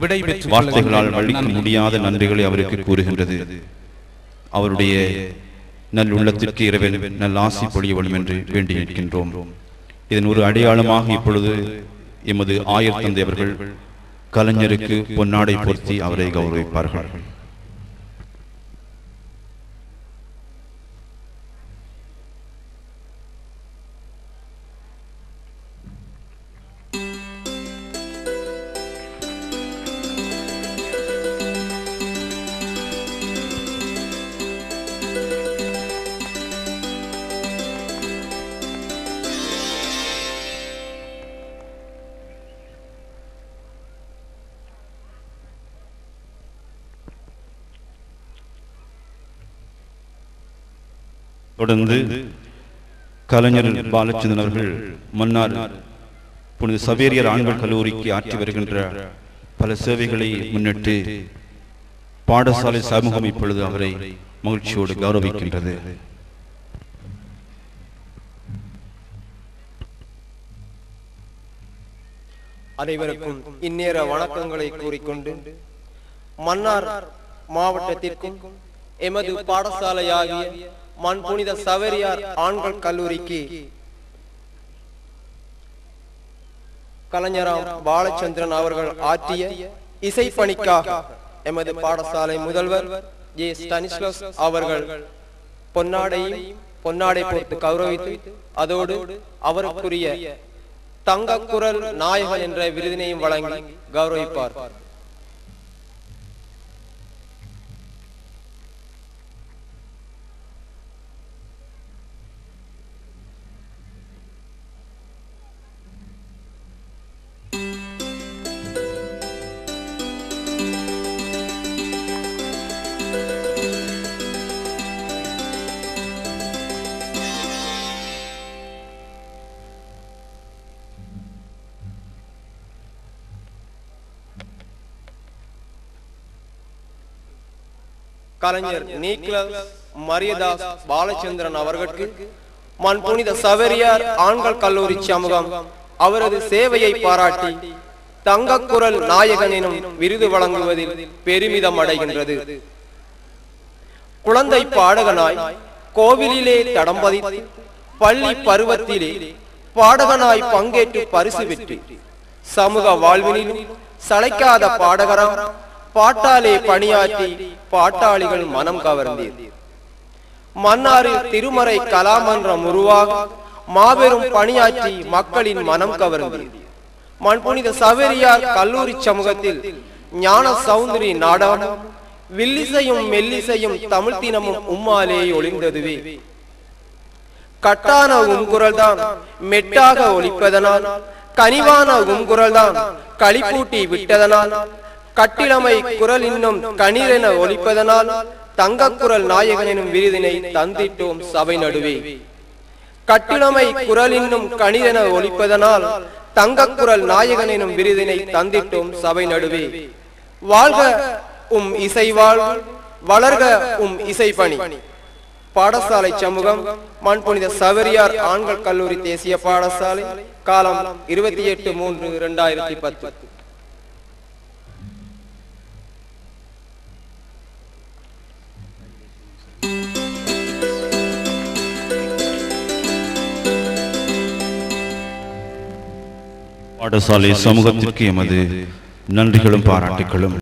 பெற்றுக் வார்த்தைகளால் நன்றி. முடியாத நன்றிகளை அவருக்கு கூறுகின்றது. அவருடைய நல் உள்ளத்திற்கு இறைவன் நல் ஆசி பொழிய வேண்டும் என்று வேண்டி நிற்கின்றோம். இதன் ஒரு அடையாளமாக இப்பொழுது எமது ஆயர் தந்தை அவர்கள் கலைஞருக்கு பொன்னாடை பொருத்தி அவரை கௌரவிப்பார்கள். தொடர்ந்து கலைஞர் பாலச்சந்திரன் அவர்கள் மன்னார் புனித சவேரியர் ஆண்கள் கல்லூரிக்கு ஆற்றி வருகின்ற பல சேவைகளை முன்னிட்டு பாடசாலை சமூகம் இப்பொழுது அவரை மகிழ்ச்சியோடு கௌரவிக்கின்றது. அனைவருக்கும் இந்நேர வணக்கங்களை கூறிக்கொண்டு மன்னார் மாவட்டத்திற்கும் எமது பாடசாலையாகிய மண் புனித சவரியார் ஆண்கள் கல்லூரிக்கு. கலைஞராம் பாலச்சந்திரன் அவர்கள் ஆற்றிய இசைப்பணிக்காக எமது பாடசாலை முதல்வர் ஜே ஸ்டனிஸ்லஸ் அவர்கள் பொன்னாடையும் பொன்னாடை பொறுத்து கௌரவித்து அதோடு அவருக்குரிய தங்க குரல் நாயகன் என்ற விருதினையும் வழங்கி கௌரவிப்பார். கலைஞர் நீக்லஸ் மரியதாஸ் பாலச்சந்திரன் அவர்களுக்கு மண் புனித சவரியார் ஆண்கள் கல்லூரி சமூகம். அவரது சேவையை பாராட்டி தங்கக் குரல் நாயகன் எனும் விருது வழங்குவதில் பெருமிதம் அடைகின்றது. குழந்தை பாடகனாய் கோவிலிலே தடம் பதித்து பள்ளி பருவத்திலே பாடகனாய் பங்கேற்று பரிசு பெற்று சமூக வாழ்வினிலும் சளைக்காத பாடகராம் பாட்டாலே பணியாற்றி பாட்டாளிகள் மனம் கவர்ந்தீர். மன்னாரில் திருமறை கலாமன்றம் உருவாக மாபெரும் பணியாற்றி மக்களின் மனம் கவர்ந்தீர். மண்புனித சவேரியார் கல்லூரி சமூகத்தில் ஞான சௌந்தரி நாடகம் வில்லிசையும் மெல்லிசையும் தமிழ் தினமும் உம்மாலே ஒளிந்ததுவே. கட்டான உங்குரல் தான் மெட்டாக ஒலிப்பதனால் கனிவான உங்குரல் தான் களிப்பூட்டி விட்டதனால் கட்டிளமை குரல் இன்னும் கணீரென ஒலிப்பதனால் தங்கக் குரல் நாயகன் எனும் விருதினை தந்திட்டோம் சபை நடுவே. கட்டிளமை குரல் இன்னும் கணீரென ஒலிப்பதனால் தங்கக் குரல் நாயகன் எனும் விருதினை தந்திட்டோம் சபை நடுவே. வாழ்க உம் இசை வாழ் வளர்க உம் இசை பணி பாடசாலை சமூகம் மண் புனித சவரியார் ஆண்கள் கல்லூரி தேசிய பாடசாலை காலம் இருபத்தி எட்டு மூன்று இரண்டாயிரத்தி பத்து. பாடசாலை சமூகத்திற்கு எமது நன்றிகளும் பாராட்டுகளும்.